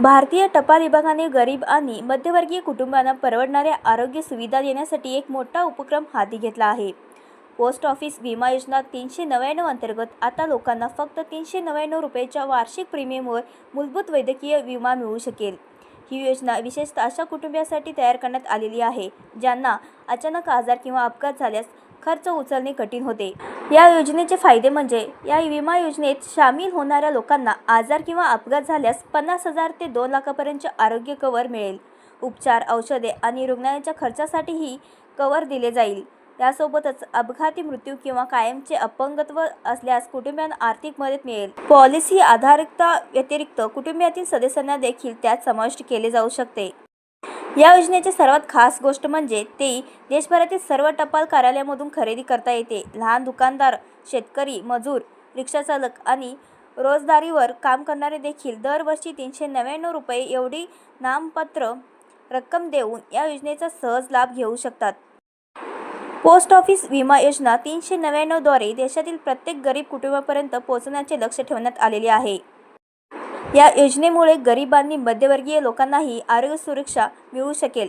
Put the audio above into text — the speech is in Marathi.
भारतीय टपाल विभागाने गरीब आणि मध्यवर्गीय कुटुंबांना परवडणाऱ्या आरोग्य सुविधा देण्यासाठी एक मोठा उपक्रम हाती घेतला आहे. पोस्ट ऑफिस विमा योजना तीनशे नव्याण्णव अंतर्गत आता लोकांना फक्त तीनशे नव्याण्णव रुपयाच्या वार्षिक प्रीमियमवर मूलभूत वैद्यकीय विमा मिळू शकेल. ही योजना विशेषतः अशा कुटुंबियांसाठी तयार करण्यात आलेली आहे ज्यांना अचानक आजार किंवा अपघात झाल्यास खर्च उचलणे कठीण होते. या योजनेचे फायदे म्हणजे या विमा योजनेत सामील होणाऱ्या लोकांना आजार किंवा अपघात झाल्यास पन्नास हजार ते दोन लाखापर्यंतचे आरोग्य कवर मिळेल. उपचार औषधे आणि रुग्णालयाच्या खर्चासाठीही कवर दिले जाईल. यासोबतच अपघाती मृत्यू किंवा कायमचे अपंगत्व असल्यास कुटुंबियांना आर्थिक मदत मिळेल. पॉलिसी आधारिकता व्यतिरिक्त कुटुंबातील सदस्यांना देखील त्यात समाविष्ट केले जाऊ शकते. या योजनेची सर्वात खास गोष्ट म्हणजे ते देशभरातील सर्व टपाल कार्यालयामधून खरेदी करता येते. लहान दुकानदार शेतकरी मजूर रिक्षाचालक आणि रोजदारीवर काम करणारे देखील दरवर्षी तीनशे नव्याण्णव रुपये एवढी नामपत्र रक्कम देऊन या योजनेचा सहज लाभ घेऊ शकतात. पोस्ट ऑफिस विमा योजना तीनशे नव्याण्णवद्वारे देशातील प्रत्येक गरीब कुटुंबापर्यंत पोहोचण्याचे लक्ष ठेवण्यात आलेले आहे. या योजनेमुळे गरिबांनी मध्यवर्गीय मध्यमवर्गीय लोकांनाही आरोग्य सुरक्षा मिळू शकेल.